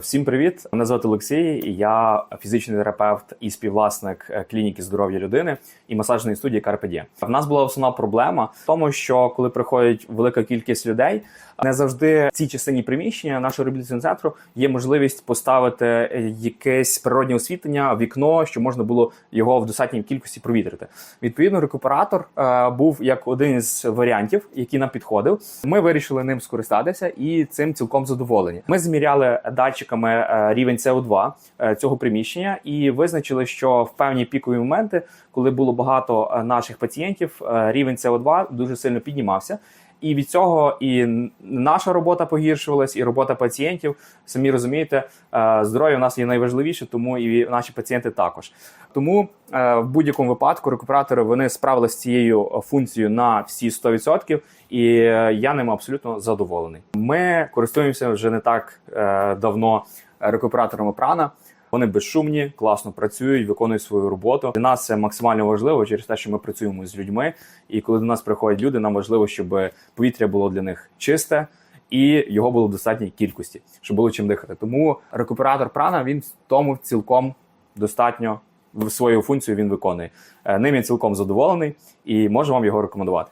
Всім привіт! Мене звати Олексій. Я фізичний терапевт і співвласник е, клініки здоров'я людини і масажної студії Diem. В нас була основна проблема в тому, що коли приходить велика кількість людей, не завжди в цій частині приміщення нашого реабілітаційного центру є можливість поставити е, якесь природнє освітлення, вікно, щоб можна було його в достатній кількості провітрити. Відповідно, рекуператор е, був як один із варіантів, який нам підходив. Ми вирішили ним скористатися і цим цілком задоволені. Ми зміряли датчиками е, рівень СО2 е, цього приміщення і визначили, що в певні пікові моменти, коли було багато е, наших пацієнтів, рівень СО2 дуже сильно піднімався. І від цього і наша робота погіршувалась, і робота пацієнтів. Самі розумієте, е, здоров'я у нас є найважливіше, тому і наші пацієнти також. Тому е, в будь-якому випадку рекуператори вони справилися з цією функцією на всі 100%, і е, я ним абсолютно задоволений. Ми користуємося вже не так давно рекуператорами прана. Вони безшумні, класно працюють, виконують свою роботу. Для нас це максимально важливо через те, що ми працюємо з людьми. І коли до нас приходять люди, нам важливо, щоб повітря було для них чисте і його було в достатній кількості, щоб було чим дихати. Тому рекуператор прана він тому цілком достатньо в свою функцію він виконує. Е, Ним я цілком задоволений і можу вам його рекомендувати.